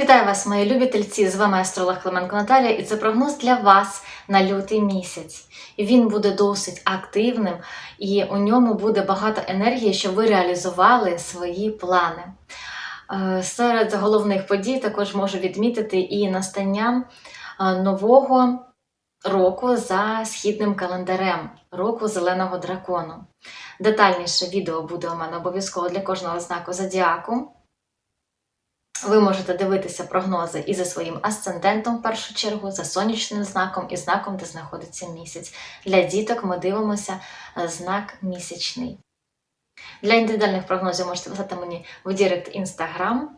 Вітаю вас, мої любі тельці! З вами астролог Клименко Наталія, і це прогноз для вас на лютий місяць. Він буде досить активним, і у ньому буде багато енергії, щоб ви реалізували свої плани. Е, Серед головних подій також можу відмітити і настання е, нового року за східним календарем, року зеленого дракону. Детальніше відео буде у мене обов'язково для кожного знаку зодіаку. Ви можете дивитися прогнози і за своїм асцендентом, в першу чергу, за сонячним знаком і знаком, де знаходиться місяць. Для діток ми дивимося е, знак місячний. Для індивідуальних прогнозів можете писати мені в Дірект Інстаграм.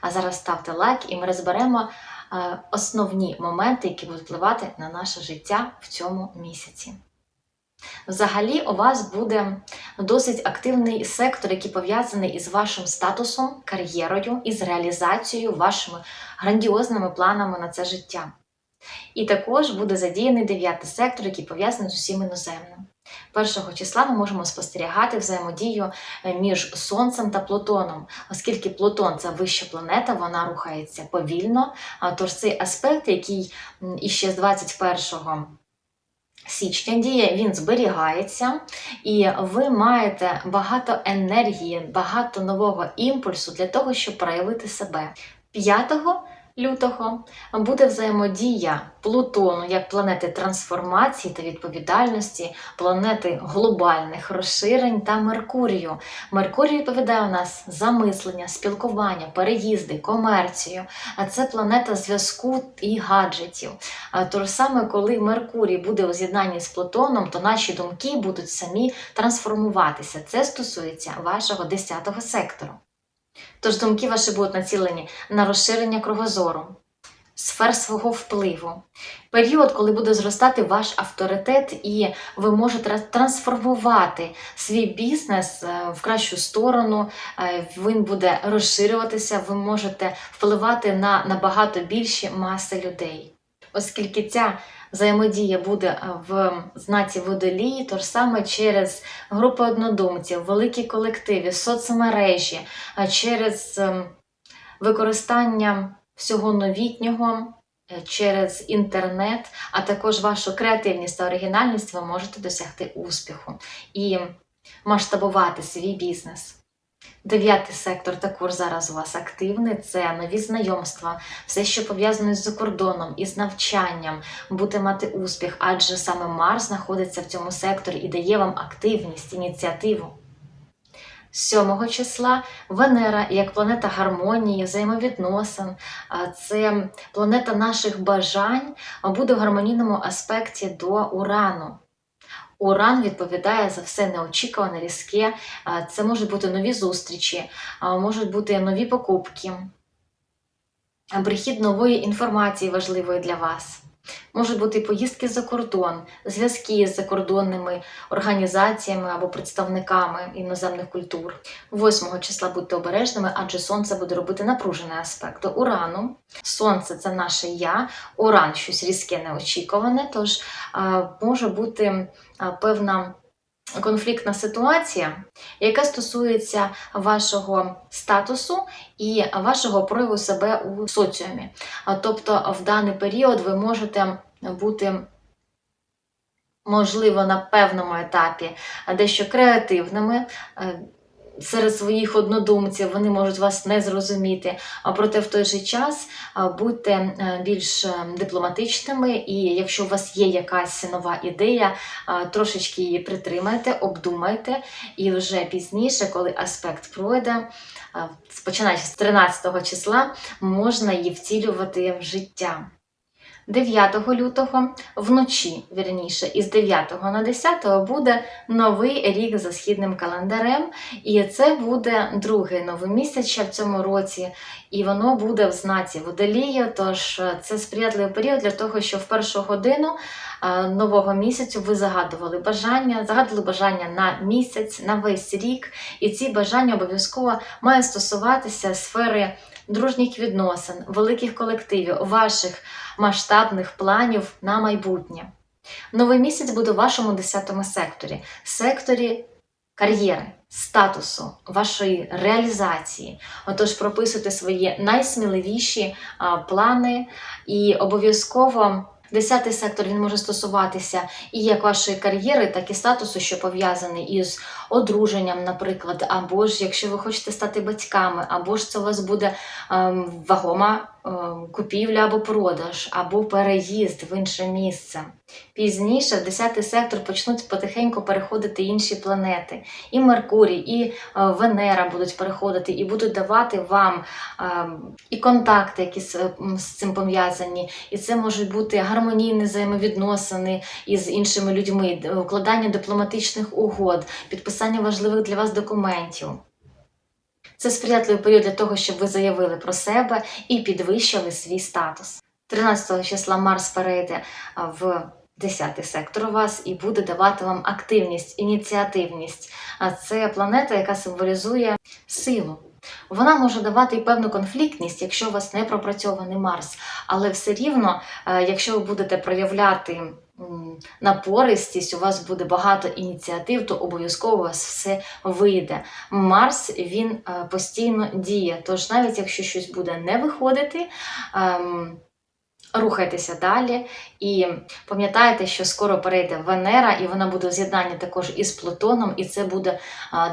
А зараз ставте лайк і ми розберемо е, основні моменти, які будуть впливати на наше життя в цьому місяці. Взагалі, у вас буде досить активний сектор, який пов'язаний із вашим статусом, кар'єрою і з реалізацією вашими грандіозними планами на це життя. І також буде задіяний дев'ятий сектор, який пов'язаний з усім іноземним. Першого числа ми можемо спостерігати взаємодію е, між Сонцем та Плутоном, оскільки Плутон це вища планета, вона рухається повільно. Тож цей аспект, який іще з 21 січня діє, він зберігається, і ви маєте багато енергії, багато нового імпульсу для того, щоб проявити себе. 5 лютого буде взаємодія Плутону як планети трансформації та відповідальності, планети глобальних розширень та Меркурію. Меркурій відповідає у нас за мислення, спілкування, переїзди, комерцію. А це планета зв'язку і гаджетів. А то ж саме, коли Меркурій буде у з'єднанні з Плутоном, то наші думки будуть самі трансформуватися. Це стосується вашого 10-го сектору. Тож думки ваші будуть націлені на розширення кругозору, сфер свого впливу. Період, коли буде зростати ваш авторитет, і ви можете трансформувати свій бізнес е, в кращу сторону, е, він буде розширюватися, ви можете впливати на набагато більші маси людей. Оскільки ця взаємодія буде в знаці водолії, то ж саме через групи однодумців, великі колективи, соцмережі, через ем, використання всього новітнього, е, через інтернет, а також вашу креативність та оригінальність, ви можете досягти успіху і масштабувати свій бізнес. Дев'ятий сектор також зараз у вас активний. Це нові знайомства, все, що пов'язане з закордоном, із навчанням, будете мати успіх, адже саме Марс знаходиться в цьому секторі і дає вам активність, ініціативу. 7 числа Венера як планета гармонії, взаємовідносин, це планета наших бажань, буде в гармонійному аспекті до Урану. Уран відповідає за все неочікуване, різке. Це можуть бути нові зустрічі, можуть бути нові покупки, прихід нової інформації важливої для вас. Можуть бути поїздки за кордон, зв'язки з закордонними організаціями або представниками іноземних культур. 8 числа будьте обережними, адже сонце буде робити напружений аспект до урану. Сонце це наше я, уран щось різке неочікуване, тож може бути певна. Конфліктна ситуація, яка стосується вашого статусу і вашого прояву себе у соціумі. Тобто, в даний період ви можете бути, можливо, на певному етапі дещо креативними. Серед своїх однодумців вони можуть вас не зрозуміти, а проте в той же час будьте е, більш е, дипломатичними, і якщо у вас є якась нова ідея, трошечки її притримайте, обдумайте, і вже пізніше, коли аспект пройде, починаючи з 13 числа, можна її втілювати в життя. 9 лютого вночі, вірніше, із 9 на 10 буде новий рік за східним календарем, і це буде другий новомісяча в цьому році, і воно буде в знаці водолію. Тож е, це сприятливий період для того, щоб в першу годину е, нового місяцю ви загадували бажання, загадували бажання на місяць, на весь рік, і ці бажання обов'язково мають стосуватися сфери дружніх відносин, великих колективів, ваших масштабних планів на майбутнє. Новий місяць буде у вашому 10 секторі, секторі кар'єри, статусу, вашої реалізації. Отож, прописуйте свої найсміливіші а, плани і обов'язково. Десятий сектор він може стосуватися і як вашої кар'єри, так і статусу, що пов'язаний із одруженням, наприклад, або ж якщо ви хочете стати батьками, або ж це у вас буде ем, вагома ем, купівля або продаж, або переїзд в інше місце. Пізніше в 10 сектор почнуть потихеньку переходити інші планети. І Меркурій, і е, Венера будуть переходити, і будуть давати вам ем, і контакти, які з, з цим пов'язані. І це можуть бути гармонійні взаємовідносини із іншими людьми, укладання дипломатичних угод, підписання важливих для вас документів. Це сприятливий період для того, щоб ви заявили про себе і підвищили свій статус. 13 числа Марс перейде в 10 сектор у вас і буде давати вам активність, ініціативність. А це планета, яка символізує силу. Вона може давати і певну конфліктність, якщо у вас не пропрацьований Марс. Але все рівно, е, якщо ви будете проявляти напористість, у вас буде багато ініціатив, то обов'язково у вас все вийде. Марс він е, постійно діє. Тож навіть якщо щось буде не виходити, ем, рухайтеся далі і пам'ятайте, що скоро перейде Венера, і вона буде в з'єднанні також із Плутоном, і це буде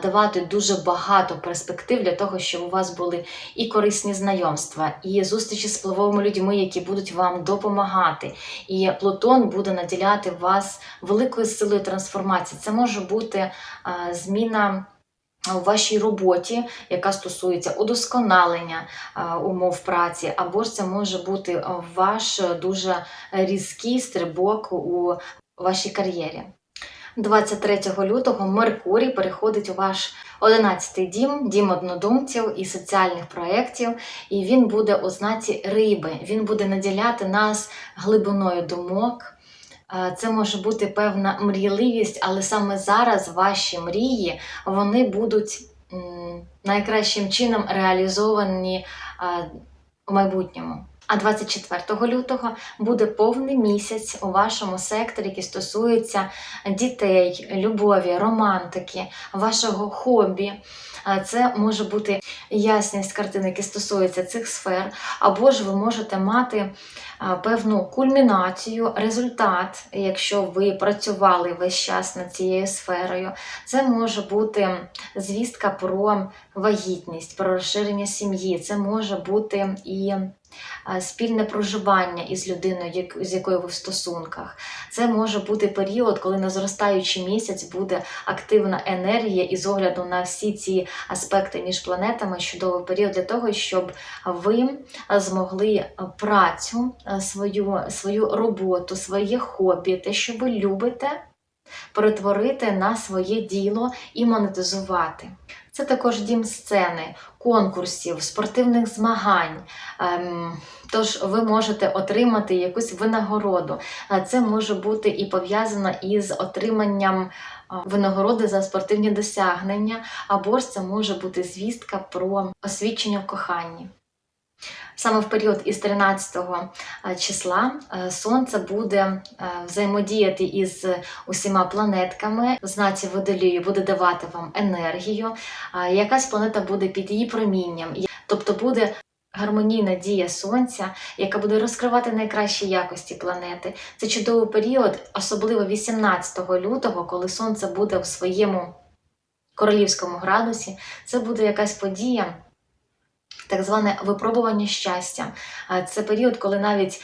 давати дуже багато перспектив для того, щоб у вас були і корисні знайомства, і зустрічі з впливовими людьми, які будуть вам допомагати. І Плутон буде наділяти вас великою силою трансформації. Це може бути зміна. У вашій роботі, яка стосується удосконалення умов праці, або ж це може бути ваш е, дуже різкий стрибок у вашій кар'єрі. 23 лютого Меркурій переходить у ваш 11-й дім, дім однодумців і соціальних проєктів, і він буде у знаці риби. Він буде наділяти нас глибиною думок. Це може бути певна мрійливість, але саме зараз ваші мрії вони будуть найкращим чином реалізовані у майбутньому. А 24 лютого буде повний місяць у вашому секторі, який стосується дітей, любові, романтики, вашого хобі. Е, Це може бути ясність картин, які стосуються цих сфер, або ж ви можете мати е, певну кульмінацію, результат, якщо ви працювали весь час над цією сферою. Це може бути звістка про вагітність, про розширення сім'ї. Це може бути і е, спільне проживання із людиною, з якою ви в стосунках. Це може бути період, коли на зростаючий місяць буде активна енергія, і з огляду на всі ці аспекти між планетами, чудовий період для того, щоб ви змогли працю, е, свою, свою роботу, своє хобі, те, що ви любите, перетворити на своє діло і монетизувати. Це також дім сцени, конкурсів, спортивних змагань. Ем, Тож ви можете отримати якусь винагороду. А Це може бути і пов'язано із отриманням винагороди за спортивні досягнення, або ж це може бути звістка про освічення в коханні. Саме в період із 13 числа е, Сонце буде е, взаємодіяти із усіма планетками знаці водолію, буде давати вам енергію. Якась планета буде під її промінням, тобто буде гармонійна дія сонця, яка буде розкривати найкращі якості планети. Це чудовий період, особливо 18 лютого, коли сонце буде в своєму королівському градусі. Це буде якась подія. Так зване випробування щастя. Це період, коли навіть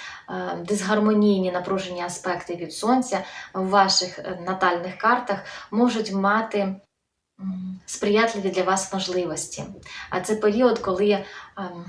дисгармонійні напружені аспекти від сонця в ваших е, натальних картах можуть мати сприятливі для вас можливості. А це період, коли ем,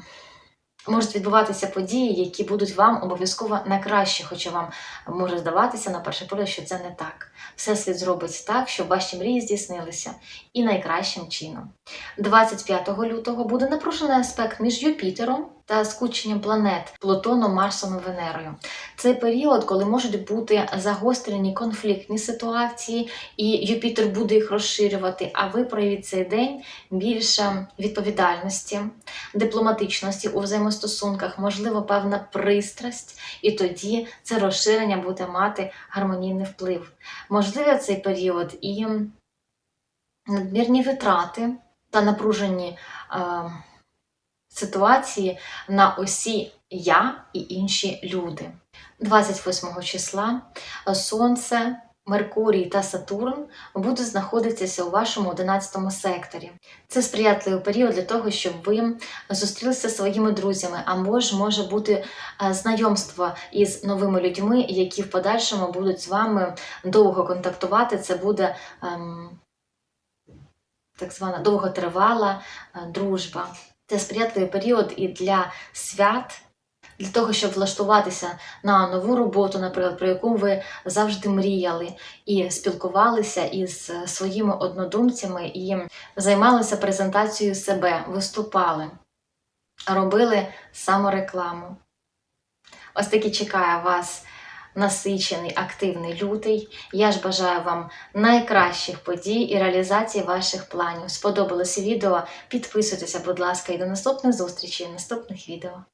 можуть відбуватися події, які будуть вам обов'язково на краще, хоча вам може здаватися на перший погляд, що це не так. Все світ зробить так, щоб ваші мрії здійснилися і найкращим чином. 25 лютого буде напружений аспект між Юпітером та скученням планет Плутоном, Марсом і Венерою. Це період, коли можуть бути загострені конфліктні ситуації, і Юпітер буде їх розширювати, а ви проявіть цей день більше відповідальності, дипломатичності у взаємостосунках, можливо, певна пристрасть, і тоді це розширення буде мати гармонійний вплив. Можливо, цей період і надмірні витрати та напружені е, ситуації на осі я і інші люди. 28 числа Сонце, Меркурій та Сатурн будуть знаходитися у вашому 11 секторі. Це сприятливий період для того, щоб ви зустрілися зі своїми друзями, або ж може бути е, знайомство із новими людьми, які в подальшому будуть з вами довго контактувати. Це буде ем, так звана довготривала е, дружба. Це сприятливий період і для свят, для того, щоб влаштуватися на нову роботу, наприклад, про яку ви завжди мріяли, і спілкувалися із своїми однодумцями і займалися презентацією себе, виступали, робили саморекламу. Ось таки чекає вас насичений, активний лютий. Я ж бажаю вам найкращих подій і реалізації ваших планів. Сподобалося відео? Підписуйтеся, будь ласка, і до наступних зустрічей наступних відео.